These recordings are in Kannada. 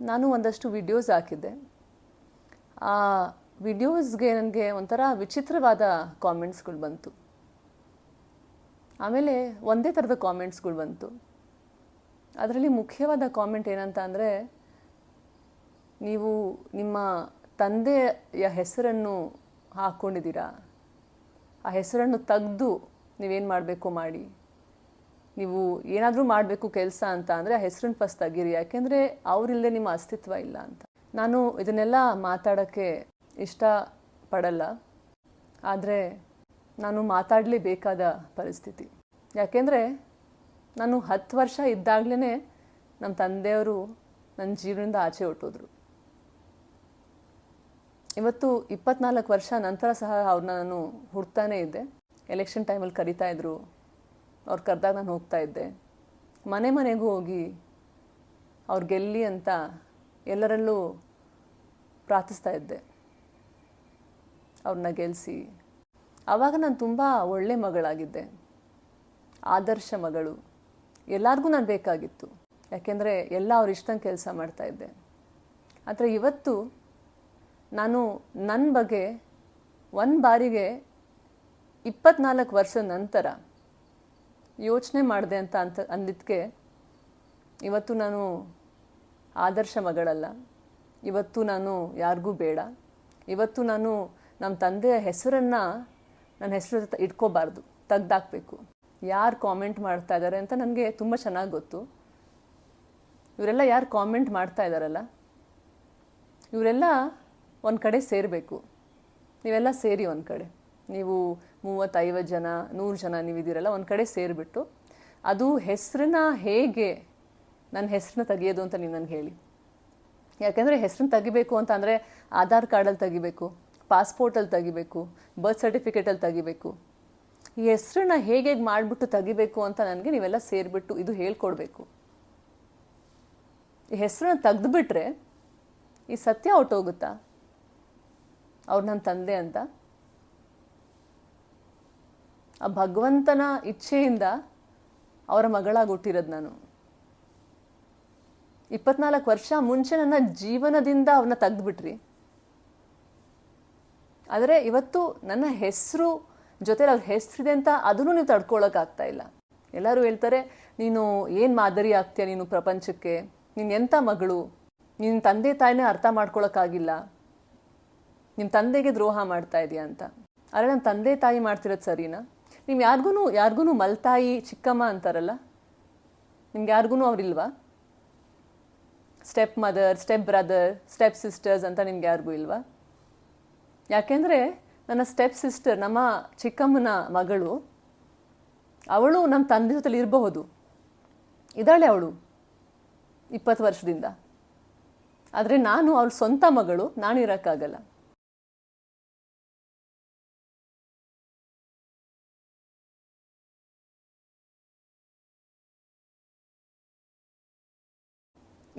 ನಾನು ಒಂದಷ್ಟು ವಿಡಿಯೋಸ್ ಹಾಕಿದ್ದೆ. ಆ ವಿಡಿಯೋಸ್ಗೆ ನನಗೆ ಒಂಥರ ವಿಚಿತ್ರವಾದ ಕಾಮೆಂಟ್ಸ್ಗಳು ಬಂತು. ಆಮೇಲೆ ಒಂದೇ ಥರದ ಕಾಮೆಂಟ್ಸ್ಗಳು ಬಂತು. ಅದರಲ್ಲಿ ಮುಖ್ಯವಾದ ಕಾಮೆಂಟ್ ಏನಂತ ಅಂದರೆ, ನೀವು ನಿಮ್ಮ ತಂದೆಯ ಹೆಸರನ್ನು ಹಾಕ್ಕೊಂಡಿದ್ದೀರಾ ಆ ಹೆಸರನ್ನು ತೆಗೆದು ನೀವೇನು ಮಾಡಬೇಕು ಮಾಡಿ? ನೀವು ಏನಾದರೂ ಮಾಡಬೇಕು ಕೆಲಸ ಅಂತ ಅಂದರೆ ಆ ಹೆಸರನ್ನ ಫಸ್ಟ್ ತೆಗೀರಿ, ಯಾಕೆಂದರೆ ಅವರಿಲ್ಲದೆ ನಿಮ್ಮ ಅಸ್ತಿತ್ವ ಇಲ್ಲ ಅಂತ. ನಾನು ಇದನ್ನೆಲ್ಲ ಮಾತಾಡೋಕ್ಕೆ ಇಷ್ಟಪಡಲ್ಲ, ಆದರೆ ನಾನು ಮಾತಾಡಲೇಬೇಕಾದ ಪರಿಸ್ಥಿತಿ. ಯಾಕೆಂದರೆ ನಾನು ಹತ್ತು ವರ್ಷ ಇದ್ದಾಗಲೇ ನಮ್ಮ ತಂದೆಯವರು ನನ್ನ ಜೀವನದಿಂದ ಆಚೆ ಹೊಟ್ಟೋದ್ರು ಇವತ್ತು ಇಪ್ಪತ್ನಾಲ್ಕು ವರ್ಷ ನಂತರ ಸಹ ಅವ್ರನ್ನ ನಾನು ಹುಡ್ತಾನೇ ಇದ್ದೆ. ಎಲೆಕ್ಷನ್ ಟೈಮಲ್ಲಿ ಕರಿತಾ ಇದ್ರು. ಅವ್ರು ಕರೆದಾಗ ನಾನು ಹೋಗ್ತಾ ಇದ್ದೆ. ಮನೆ ಮನೆಗೂ ಹೋಗಿ ಅವ್ರು ಗೆಲ್ಲಿ ಅಂತ ಎಲ್ಲರಲ್ಲೂ ಪ್ರಾರ್ಥಿಸ್ತಾ ಇದ್ದೆ. ಅವ್ರನ್ನ ಗೆಲ್ಲಿಸಿ ಆವಾಗ ನಾನು ತುಂಬ ಒಳ್ಳೆ ಮಗಳಾಗಿದ್ದೆ. ಆದರ್ಶ ಮಗಳು. ಎಲ್ಲರಿಗೂ ನಾನು ಬೇಕಾಗಿತ್ತು. ಯಾಕೆಂದರೆ ಎಲ್ಲ ಅವ್ರ ಇಷ್ಟಂಗೆ ಕೆಲಸ ಮಾಡ್ತಾ ಇದ್ದೆ. ಆದರೆ ಇವತ್ತು ನಾನು ನನ್ನ ಬಗ್ಗೆ ಒಂದು ಬಾರಿಗೆ ಇಪ್ಪತ್ನಾಲ್ಕು ವರ್ಷದ ನಂತರ ಯೋಚನೆ ಮಾಡಿದೆ ಅಂತ ಅಂತ ಅಂದಿದ್ದಕ್ಕೆ ಇವತ್ತು ನಾನು ಆದರ್ಶ ಮಗಳಲ್ಲ. ಇವತ್ತು ನಾನು ಯಾರಿಗೂ ಬೇಡ. ಇವತ್ತು ನಾನು ನಮ್ಮ ತಂದೆಯ ಹೆಸರನ್ನು ನನ್ನ ಹೆಸರು ಇಟ್ಕೋಬಾರ್ದು. ತೆಗ್ದಾಕ್ಬೇಕು. ಯಾರು ಕಾಮೆಂಟ್ ಮಾಡ್ತಾ ಇದ್ದಾರೆ ಅಂತ ನನಗೆ ತುಂಬ ಚೆನ್ನಾಗಿ ಗೊತ್ತು. ಇವರೆಲ್ಲ ಯಾರು ಕಾಮೆಂಟ್ ಮಾಡ್ತಾ ಇದ್ದಾರಲ್ಲ ಇವರೆಲ್ಲ ಒಂದು ಕಡೆ ಸೇರಬೇಕು. ನೀವೆಲ್ಲ ಸೇರಿ ಒಂದು ಕಡೆ. ನೀವು ಮೂವತ್ತೈವತ್ತು ಜನ, ನೂರು ಜನ ನೀವಿದ್ದೀರಲ್ಲ, ಒಂದು ಕಡೆ ಸೇರಿಬಿಟ್ಟು ಅದು ಹೆಸರನ್ನ ಹೇಗೆ ನನ್ನ ಹೆಸರನ್ನ ತೆಗಿಯೋದು ಅಂತ ನೀವು ನನಗೆ ಹೇಳಿ. ಯಾಕೆಂದರೆ ಹೆಸರನ್ನ ತೆಗಿಬೇಕು ಅಂತ ಅಂದರೆ ಆಧಾರ್ ಕಾರ್ಡಲ್ಲಿ ತೆಗಿಬೇಕು, ಪಾಸ್ಪೋರ್ಟಲ್ಲಿ ತೆಗಿಬೇಕು ಬರ್ತ್ ಸರ್ಟಿಫಿಕೇಟಲ್ಲಿ ತೆಗಿಬೇಕು. ಈ ಹೆಸರನ್ನ ಹೇಗೆ ಮಾಡಿಬಿಟ್ಟು ತೆಗಿಬೇಕು ಅಂತ ನನಗೆ ನೀವೆಲ್ಲ ಸೇರಿಬಿಟ್ಟು ಇದು ಹೇಳ್ಕೊಡ್ಬೇಕು. ಈ ಹೆಸರನ್ನ ತೆಗೆದುಬಿಟ್ರೆ ಈ ಸತ್ಯ ಹೊಟ್ಟೋಗುತ್ತಾ ಅವ್ರು ನನ್ನ ತಂದೆ ಅಂತ? ಆ ಭಗವಂತನ ಇಚ್ಛೆಯಿಂದ ಅವರ ಮಗಳಾಗಿ ಹುಟ್ಟಿರೋದು ನಾನು. ಇಪ್ಪತ್ನಾಲ್ಕು ವರ್ಷ ಮುಂಚೆ ನನ್ನ ಜೀವನದಿಂದ ಅವನ್ನ ತೆಗೆದುಬಿಟ್ರಿ. ಆದರೆ ಇವತ್ತು ನನ್ನ ಹೆಸರು ಜೊತೆಲಿ ಅವ್ರ ಹೆಸರಿದೆ ಅಂತ ಅದನ್ನು ನೀವು ತಡ್ಕೊಳ್ಳೋಕ್ಕಾಗ್ತಾ ಇಲ್ಲ. ಎಲ್ಲರೂ ಹೇಳ್ತಾರೆ, ನೀನು ಏನು ಮಾದರಿ ಆಗ್ತೀಯ ನೀನು ಪ್ರಪಂಚಕ್ಕೆ? ನೀನು ಎಂಥ ಮಗಳು? ನಿನ್ನ ತಂದೆ ತಾಯಿನೇ ಅರ್ಥ ಮಾಡ್ಕೊಳಕ್ಕಾಗಿಲ್ಲ. ನಿಮ್ಮ ತಂದೆಗೆ ದ್ರೋಹ ಮಾಡ್ತಾ ಇದೆಯಾ ಅಂತ. ಆದರೆ ನನ್ನ ತಂದೆ ತಾಯಿ ಮಾಡ್ತಿರೋದು ಸರಿನಾ? ನೀವು ಯಾರಿಗೂ ಯಾರಿಗೂ ಮಲ್ತಾಯಿ, ಚಿಕ್ಕಮ್ಮ ಅಂತಾರಲ್ಲ? ನಿಮ್ಗೆ ಯಾರಿಗೂ ಅವ್ರಿಲ್ವಾ? Step mother step brother step sisters ಅಂತ ನಿಮ್ಗೆ ಯಾರಿಗೂ ಇಲ್ವಾ? ಯಾಕೆಂದರೆ ನನ್ನ ಸ್ಟೆಪ್ ಸಿಸ್ಟರ್ ನಮ್ಮ ಚಿಕ್ಕಮ್ಮನ ಮಗಳು, ಅವಳು ನಮ್ಮ ತಂದೆ ಜೊತೆಲಿ ಇರಬಹುದು. ಇದ್ದಾಳೆ ಅವಳು, ಇಪ್ಪತ್ತು ವರ್ಷದಿಂದ. ಆದರೆ ನಾನು ಅವಳ ಸ್ವಂತ ಮಗಳು, ನಾನು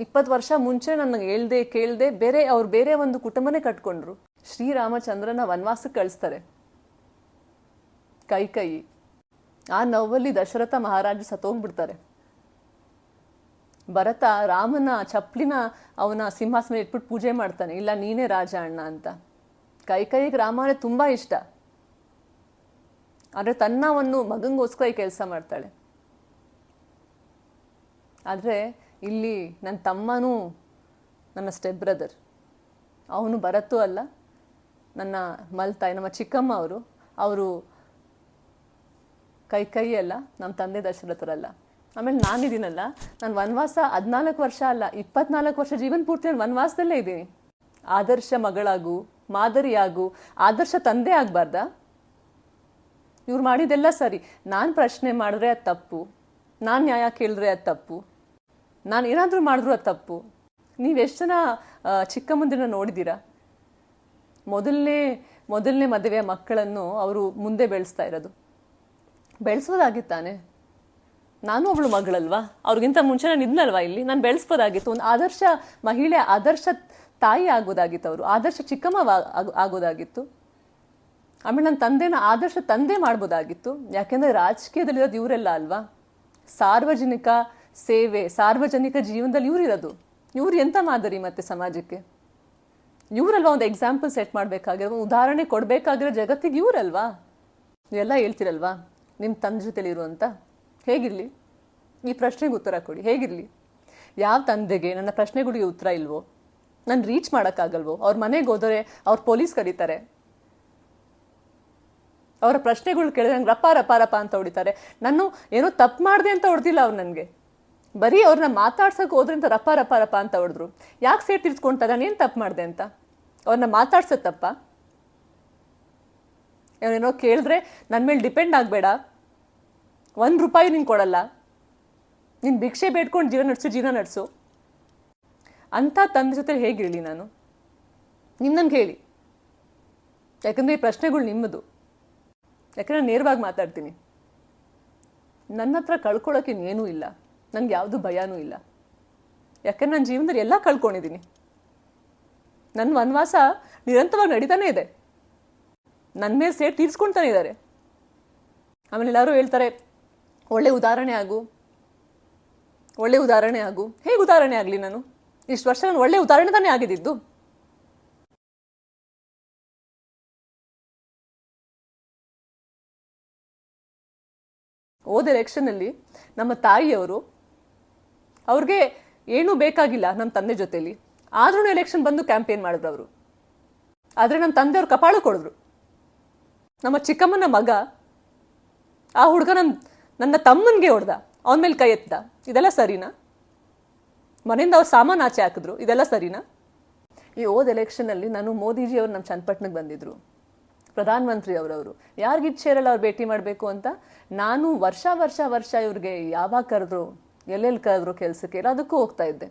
ಇಪ್ಪತ್ತು ವರ್ಷ ಮುಂಚೆ ನನಗೆ ಹೇಳ್ದೆ, ಕೇಳ್ದೆ ಬೇರೆ ಅವ್ರು ಬೇರೆ ಒಂದು ಕುಟುಂಬನೇ ಕಟ್ಕೊಂಡ್ರು. ಶ್ರೀರಾಮಚಂದ್ರನ ವನವಾಸಕ್ಕೆ ಕಳಿಸ್ತಾರೆ. ಕೈ ಕೈ. ಆ ನೋವಲ್ಲಿ ದಶರಥ ಮಹಾರಾಜ ಸತ್ತೋಗ್ಬಿಡ್ತಾರೆ. ಭರತ ರಾಮನ ಚಪ್ಪಲಿನ ಅವನ ಸಿಂಹಾಸನ ಇಟ್ಬಿಟ್ಟು ಪೂಜೆ ಮಾಡ್ತಾನೆ. ಇಲ್ಲ, ನೀನೇ ರಾಜ ಅಣ್ಣ ಅಂತ. ಕೈಕೈಗೆ ರಾಮನೇ ತುಂಬ ಇಷ್ಟ. ಆದರೆ ತನ್ನ ಒಂದು ಮಗಂಗೋಸ್ಕರ ಈ ಕೆಲಸ ಮಾಡ್ತಾಳೆ. ಆದರೆ ಇಲ್ಲಿ ನನ್ನ ತಮ್ಮನೂ ನನ್ನ ಸ್ಟೆಪ್ ಬ್ರದರ್ ಅವನು ಬರತ್ತೂ ಅಲ್ಲ, ನನ್ನ ಮಲ್ತಾಯಿ, ನಮ್ಮ ಚಿಕ್ಕಮ್ಮ ಅವರು. ಅವರು ಕೈ ಕೈ ಅಲ್ಲ, ನಮ್ಮ ತಂದೆ ದಶರಥರಲ್ಲ. ಆಮೇಲೆ ನಾನಿದ್ದೀನಲ್ಲ ನಾನು ವನವಾಸ ಹದಿನಾಲ್ಕು ವರ್ಷ ಅಲ್ಲ, ಇಪ್ಪತ್ನಾಲ್ಕು ವರ್ಷ ಜೀವನ ಪೂರ್ತಿ ನಾನು ವನವಾಸದಲ್ಲೇ ಇದ್ದೀನಿ. ಆದರ್ಶ ಮಗಳಾಗು, ಮಾದರಿಯಾಗು, ಆದರ್ಶ ತಂದೆ ಆಗಬಾರ್ದಾ? ಇವ್ರು ಮಾಡಿದೆಲ್ಲ ಸರಿ. ನಾನು ಪ್ರಶ್ನೆ ಮಾಡಿದ್ರೆ ಅದು ತಪ್ಪು. ನಾನು ನ್ಯಾಯ ಕೇಳಿದ್ರೆ ಅದು ತಪ್ಪು. ನಾನು ಏನಾದರೂ ಮಾಡಿದ್ರು ಅದು ತಪ್ಪು. ನೀವೆಷ್ಟು ಜನ ಚಿಕ್ಕ ಮುಂದಿನ ನೋಡಿದ್ದೀರಾ? ಮೊದಲನೇ ಮೊದಲನೇ ಮದುವೆಯ ಮಕ್ಕಳನ್ನು ಅವರು ಮುಂದೆ ಬೆಳೆಸ್ತಾ ಇರೋದು. ಬೆಳೆಸೋದಾಗಿತ್ತಾನೆ? ನಾನು ಅವಳು ಮಗಳಲ್ವಾ? ಅವ್ರಿಗಿಂತ ಮುಂಚೆ ನಾನು ಇದ್ನಲ್ವಾ ಇಲ್ಲಿ? ನಾನು ಬೆಳೆಸ್ಬೋದಾಗಿತ್ತು. ಒಂದು ಆದರ್ಶ ಮಹಿಳೆ, ಆದರ್ಶ ತಾಯಿ ಆಗೋದಾಗಿತ್ತು ಅವರು. ಆದರ್ಶ ಚಿಕ್ಕಮ್ಮ ಆಗೋದಾಗಿತ್ತು. ಆಮೇಲೆ ನನ್ನ ತಂದೆನ ಆದರ್ಶ ತಂದೆ ಮಾಡ್ಬೋದಾಗಿತ್ತು. ಯಾಕೆಂದರೆ ರಾಜಕೀಯದಲ್ಲಿರೋದು ಇವರೆಲ್ಲ ಅಲ್ವಾ? ಸಾರ್ವಜನಿಕ ಸೇವೆ, ಸಾರ್ವಜನಿಕ ಜೀವನದಲ್ಲಿ ಇರೋದು. ಇವ್ರು ಎಂಥ ಮಾದರಿ ಮತ್ತೆ ಸಮಾಜಕ್ಕೆ? ಇವರಲ್ವಾ ಒಂದು ಎಕ್ಸಾಂಪಲ್ ಸೆಟ್ ಮಾಡಬೇಕಾಗಿರೋ ಉದಾಹರಣೆ ಕೊಡಬೇಕಾಗಿರೋ ಜಗತ್ತಿಗೆ ಇವರಲ್ವಾ? ಎಲ್ಲ ಹೇಳ್ತಿರಲ್ವಾ? ನಿಮ್ಮ ತಂದೆ ಜೊತೆಲಿ ಇರು ಅಂತ. ಹೇಗಿರಲಿ? ಈ ಪ್ರಶ್ನೆಗೆ ಉತ್ತರ ಕೊಡಿ. ಹೇಗಿರಲಿ? ಯಾವ ತಂದೆಗೆ ನನ್ನ ಪ್ರಶ್ನೆಗಳಿಗೆ ಉತ್ತರ ಇಲ್ವೋ? ನಾನು ರೀಚ್ ಮಾಡೋಕ್ಕಾಗಲ್ವೋ? ಅವ್ರ ಮನೆಗೆ ಹೋದರೆ ಅವ್ರು ಪೊಲೀಸ್ ಕರೀತಾರೆ. ಅವರ ಪ್ರಶ್ನೆಗಳು ಕೇಳಿದ್ರೆ ನಂಗೆ ರಪ್ಪ ರಪ್ಪ ರಪ್ಪ ಅಂತ ಹೊಡಿತಾರೆ. ನಾನು ಏನೋ ತಪ್ಪು ಮಾಡಿದೆ ಅಂತ ಹೊಡೆದಿಲ್ಲ ಅವ್ರು ನನಗೆ. ಬರೀ ಅವ್ರನ್ನ ಮಾತಾಡ್ಸಕ್ಕೆ ಹೋದ್ರಿಂದ ರಪ್ಪ ರಪ್ಪ ರಪ್ಪ ಅಂತ ಹೊಡೆದ್ರು. ಯಾಕೆ ಸೇರ್ ತಿರ್ಸ್ಕೊಂತ ನಾನು ಏನು ತಪ್ಪು ಮಾಡಿದೆ ಅಂತ? ಅವ್ರನ್ನ ಮಾತಾಡ್ಸೋ ತಪ್ಪ? ಅವನೇನೋ ಕೇಳಿದ್ರೆ ನನ್ನ ಮೇಲೆ ಡಿಪೆಂಡ್ ಆಗಬೇಡ. ಒಂದು ರೂಪಾಯಿ ನಿಂಗೆ ಕೊಡಲ್ಲ. ನೀನು ಭಿಕ್ಷೆ ಬೇಡ್ಕೊಂಡು ಜೀವನ ನಡೆಸು ಜೀವನ ನಡೆಸು. ಅಂತ ತಂದೆ ಜೊತೆ ಹೇಗಿರಲಿ ನಾನು? ನಿಮ್ಮ ನನ್ಗೆ ಹೇಳಿ. ಯಾಕಂದರೆ ಈ ಪ್ರಶ್ನೆಗಳು ನಿಮ್ಮದು. ಯಾಕಂದರೆ ನೇರವಾಗಿ ಮಾತಾಡ್ತೀನಿ. ನನ್ನ ಹತ್ರ ಕಳ್ಕೊಳ್ಳೋಕೆ ಇನ್ನೇನೂ ಇಲ್ಲ. ನನಗೆ ಯಾವುದು ಭಯನೂ ಇಲ್ಲ. ಯಾಕಂದ್ರೆ ನನ್ನ ಜೀವನದಲ್ಲಿ ಎಲ್ಲ ಕಳ್ಕೊಂಡಿದ್ದೀನಿ ನನ್ನ ವನವಾಸ ನಿರಂತರವಾಗಿ ನಡೀತಾನೆ ಇದೆ. ನನ್ನ ಮೇಲೆ ಸೇಟ್ ತೀರ್ಸ್ಕೊಳ್ತಾನೆ ಇದ್ದಾರೆ ಆಮೇಲೆ ಎಲ್ಲರೂ ಹೇಳ್ತಾರೆ, ಒಳ್ಳೆ ಉದಾಹರಣೆ ಆಗು. ಒಳ್ಳೆ ಉದಾಹರಣೆ ಆಗು. ಹೇಗೆ ಉದಾಹರಣೆ ಆಗಲಿ ನಾನು? ಇಷ್ಟು ವರ್ಷ ನಾನು ಒಳ್ಳೆ ಉದಾಹರಣೆ ತಾನೇ ಆಗಿದ್ದು. ಹೋದ ಎಲೆಕ್ಷನಲ್ಲಿ ನಮ್ಮ ತಾಯಿಯವರು ಅವ್ರಿಗೆ ಏನೂ ಬೇಕಾಗಿಲ್ಲ ನಮ್ಮ ತಂದೆ ಜೊತೆಲಿ. ಆದ್ರೂ ಎಲೆಕ್ಷನ್ ಬಂದು ಕ್ಯಾಂಪೇನ್ ಮಾಡಿದ್ರು ಅವರು. ಆದರೆ ನಮ್ಮ ತಂದೆಯವ್ರು ಕಪಾಳು ಕೊಡಿದ್ರು. ನಮ್ಮ ಚಿಕ್ಕಮ್ಮನ ಮಗ ಆ ಹುಡುಗ ನನ್ನ ನನ್ನ ತಮ್ಮನಿಗೆ ಹೊಡೆದ, ಅವನ ಮೇಲೆ ಕೈ ಎತ್ತಿದ ಇದೆಲ್ಲ ಸರಿನಾ? ಮನೆಯಿಂದ ಅವ್ರು ಸಾಮಾನು ಆಚೆ ಹಾಕಿದ್ರು. ಇದೆಲ್ಲ ಸರಿನಾ? ಈ ಓದ್ ಎಲೆಕ್ಷನಲ್ಲಿ ನಾನು ಮೋದಿಜಿ ಅವರು ನಮ್ಮ ಚನ್ನಪಟ್ಟಣಕ್ಕೆ ಬಂದಿದ್ರು. ಪ್ರಧಾನಮಂತ್ರಿ ಅವರವರು ಯಾರಿಗೆ ಇಚ್ಛೆ ಇರಲ್ಲ ಅವ್ರು ಭೇಟಿ ಮಾಡಬೇಕು ಅಂತ? ನಾನು ವರ್ಷ ವರ್ಷ ವರ್ಷ ಇವ್ರಿಗೆ ಯಾವಾಗ ಕರೆದ್ರು? ಎಲ್ಲೆಲ್ಲಿ ಕರೆದ್ರು ಕೆಲಸಕ್ಕೆ ಎಲ್ಲದಕ್ಕೂ ಹೋಗ್ತಾ ಇದ್ದೆ.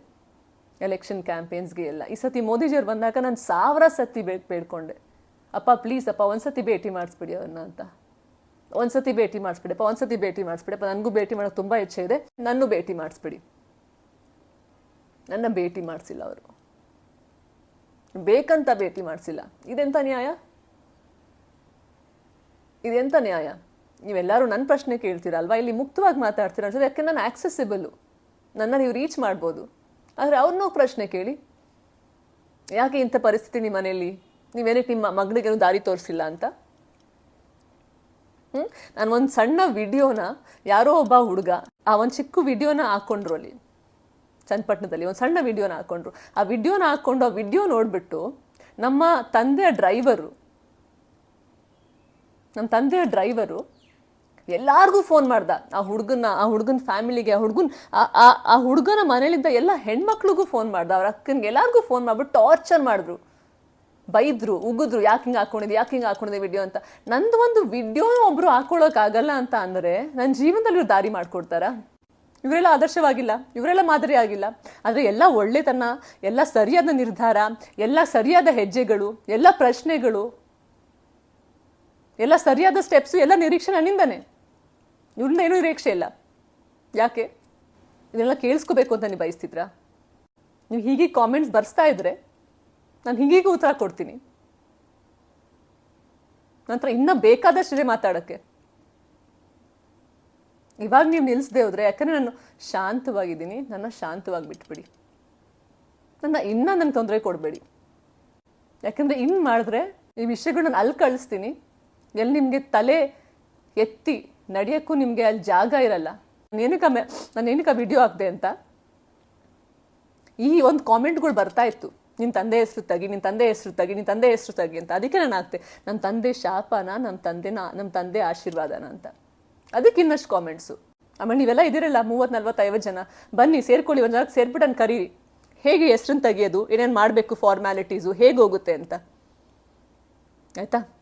ಎಲೆಕ್ಷನ್ ಕ್ಯಾಂಪೇನ್ಸ್ಗೆ ಎಲ್ಲ. ಈ ಸತಿ ಮೋದಿಜಿಯವ್ರು ಬಂದಾಗ ನಾನು ಸಾವಿರ ಸತಿ ಬೇ, ಬೇಡ್ಕೊಂಡೆ. ಅಪ್ಪ ಪ್ಲೀಸ್ ಅಪ್ಪ, ಒಂದ್ಸತಿ ಭೇಟಿ ಮಾಡಿಸ್ಬಿಡಿ ಅವ್ರನ್ನ ಅಂತ. ಒಂದ್ಸತಿ ಭೇಟಿ ಮಾಡಿಸ್ಬಿಡಪ್ಪ ಒಂದ್ಸತಿ ಭೇಟಿ ಮಾಡಿಸ್ಬಿಡಪ್ಪ ನನಗೂ ಭೇಟಿ ಮಾಡೋಕೆ ತುಂಬ ಇಚ್ಛೆ ಇದೆ. ನನ್ನೂ ಭೇಟಿ ಮಾಡಿಸ್ಬಿಡಿ. ನನ್ನ ಭೇಟಿ ಮಾಡಿಸಿಲ್ಲ ಅವರು. ಬೇಕಂತ ಭೇಟಿ ಮಾಡಿಸಿಲ್ಲ. ಇದೆಂಥ ನ್ಯಾಯ? ಇದೆಂಥ ನ್ಯಾಯ? ನೀವೆಲ್ಲರೂ ನನ್ನ ಪ್ರಶ್ನೆ ಕೇಳ್ತೀರಲ್ವಾ? ಇಲ್ಲಿ ಮುಕ್ತವಾಗಿ ಮಾತಾಡ್ತೀರ? ಅನ್ಸುತ್ತೆ, ಯಾಕೆ ನಾನು ಆಕ್ಸೆಸಿಬಲ್ಲು ನನ್ನ ನೀವು ರೀಚ್ ಮಾಡ್ಬೋದು. ಆದರೆ ಅವ್ರನ್ನೂ ಪ್ರಶ್ನೆ ಕೇಳಿ. ಯಾಕೆ ಇಂಥ ಪರಿಸ್ಥಿತಿ ನಿಮ್ಮ ಮನೆಯಲ್ಲಿ ನೀವೇನಕ್ಕೆ ನಿಮ್ಮ ಮಗಳಿಗೆ ದಾರಿ ತೋರಿಸಿಲ್ಲ ಅಂತ? ಹ್ಞೂ ನಾನು ಒಂದು ಸಣ್ಣ ವಿಡಿಯೋನ ಯಾರೋ ಒಬ್ಬ ಹುಡುಗ ಆ ಒಂದು ಚಿಕ್ಕ ವಿಡಿಯೋನ ಹಾಕ್ಕೊಂಡ್ರು ಅಲ್ಲಿ. ಚನ್ನಪಟ್ಟಣದಲ್ಲಿ ಒಂದು ಸಣ್ಣ ವಿಡಿಯೋನ ಹಾಕ್ಕೊಂಡ್ರು ಆ ವಿಡಿಯೋನ ಹಾಕ್ಕೊಂಡು ಆ ವಿಡಿಯೋ ನೋಡಿಬಿಟ್ಟು ನಮ್ಮ ತಂದೆಯ ಡ್ರೈವರು ನಮ್ಮ ತಂದೆಯ ಡ್ರೈವರು ಎಲ್ಲಾರ್ಗೂ ಫೋನ್ ಮಾಡ್ದ. ಆ ಹುಡುಗನ ಆ ಹುಡುಗನ ಫ್ಯಾಮಿಲಿಗೆ ಆ ಹುಡುಗನ ಆ ಹುಡುಗನ ಮನೇಲಿದ್ದ ಎಲ್ಲ ಹೆಣ್ಮಕ್ಳಿಗೂ ಫೋನ್ ಮಾಡ್ದ. ಅವ್ರ ಅಕ್ಕನಿಗೆ ಎಲ್ಲಾರ್ಗೂ ಫೋನ್ ಮಾಡ್ಬಿಟ್ಟು ಟಾರ್ಚರ್ ಮಾಡಿದ್ರು. ಬೈದ್ರು, ಉಗಿದ್ರು, ಯಾಕೆ ಹಿಂಗೆ ಹಾಕೊಂಡಿದ್ದೆ, ಯಾಕೆ ಹಿಂಗೆ ಹಾಕೊಂಡಿದ್ದೆ ವಿಡಿಯೋ ಅಂತ. ನಂದು ಒಂದು ವಿಡಿಯೋ ಒಬ್ರು ಹಾಕೊಳ್ಳೋಕ್ಕಾಗಲ್ಲ ಅಂತ ಅಂದರೆ ನನ್ನ ಜೀವನದಲ್ಲಿ ದಾರಿ ಮಾಡ್ಕೊಡ್ತಾರಾ. ಇವರೆಲ್ಲ ಆದರ್ಶವಾಗಿಲ್ಲ, ಇವರೆಲ್ಲ ಮಾದರಿ ಆಗಿಲ್ಲ ಆದರೆ ಎಲ್ಲ ಒಳ್ಳೆತನ, ಎಲ್ಲ ಸರಿಯಾದ ನಿರ್ಧಾರ, ಎಲ್ಲ ಸರಿಯಾದ ಹೆಜ್ಜೆಗಳು, ಎಲ್ಲ ಪ್ರಶ್ನೆಗಳು, ಎಲ್ಲ ಸರಿಯಾದ ಸ್ಟೆಪ್ಸು ಎಲ್ಲ ನಿರೀಕ್ಷೆ ನನ್ನಿಂದಾನೆ. ಇವ್ರಿಂದ ಏನೂ ನಿರೀಕ್ಷೆ ಇಲ್ಲ. ಯಾಕೆ? ಇದನ್ನೆಲ್ಲ ಕೇಳಿಸ್ಕೋಬೇಕು ಅಂತ ನೀವು ಬಯಸ್ತಿದ್ರಾ? ನೀವು ಹೀಗೆ ಕಾಮೆಂಟ್ಸ್ ಬರ್ಸ್ತಾ ಇದ್ರೆ ನಾನು ಹೀಗೀಗೂ ಉತ್ತರ ಕೊಡ್ತೀನಿ. ನಂತರ ಇನ್ನೂ ಬೇಕಾದಷ್ಟಿದೆ ಮಾತಾಡೋಕ್ಕೆ. ಇವಾಗ ನೀವು ನಿಲ್ಲಿಸದೆ ಹೋದ್ರೆ, ಯಾಕಂದ್ರೆ ನಾನು ಶಾಂತವಾಗಿದ್ದೀನಿ, ನನ್ನ ಶಾಂತವಾಗಿ ಬಿಟ್ಬಿಡಿ. ನನ್ನ ಇನ್ನೂ ನನ್ನ ತೊಂದರೆ ಕೊಡಬೇಡಿ. ಯಾಕಂದರೆ ಇನ್ನು ಮಾಡಿದ್ರೆ ಈ ವಿಷಯಗಳು ನಾನು ಅಲ್ಲಿ ಕಳಿಸ್ತೀನಿ. ಎಲ್ಲಿ ನಿಮಗೆ ತಲೆ ಎತ್ತಿ ನಡೆಯೋಕ್ಕೂ ನಿಮಗೆ ಅಲ್ಲಿ ಜಾಗ ಇರಲ್ಲ. ನಾನು ಏನಕ್ಕೆ ಮೆ ನಾನು ಏನಕ್ಕೆ ವಿಡಿಯೋ ಹಾಕಿದೆ ಅಂತ? ಈ ಒಂದು ಕಾಮೆಂಟ್ಗಳು ಬರ್ತಾ ಇತ್ತು. ನಿನ್ನ ತಂದೆ ಹೆಸರು ತಗಿ ನಿನ್ನ ತಂದೆ ಹೆಸರು ತಗಿ ನಿನ್ನ ತಂದೆ ಹೆಸರು ತಗಿ ಅಂತ. ಅದಕ್ಕೆ ನಾನು ಆಗ್ತೆ ನನ್ನ ತಂದೆ ಶಾಪನ ನಮ್ಮ ತಂದೆನ ನಮ್ಮ ತಂದೆ ಆಶೀರ್ವಾದನ ಅಂತ. ಅದಕ್ಕೆ ಇನ್ನಷ್ಟು ಕಾಮೆಂಟ್ಸು ಆಮೇಲೆ ನೀವೆಲ್ಲ ಇದಿರಲ್ಲ ಮೂವತ್ತು ನಲ್ವತ್ತು ಐವತ್ತು ಜನ. ಬನ್ನಿ, ಸೇರ್ಕೊಳ್ಳಿ, ಒಂದು ಜನಕ್ಕೆ ಸೇರ್ಬಿಟ್ಟು ಕರೀರಿ. ಹೇಗೆ ಹೆಸ್ರನ್ನ ತೆಗೆಯೋದು, ಏನೇನು ಮಾಡಬೇಕು ಫಾರ್ಮ್ಯಾಲಿಟೀಸು ಹೇಗೆ ಹೋಗುತ್ತೆ ಅಂತ. ಆಯಿತಾ?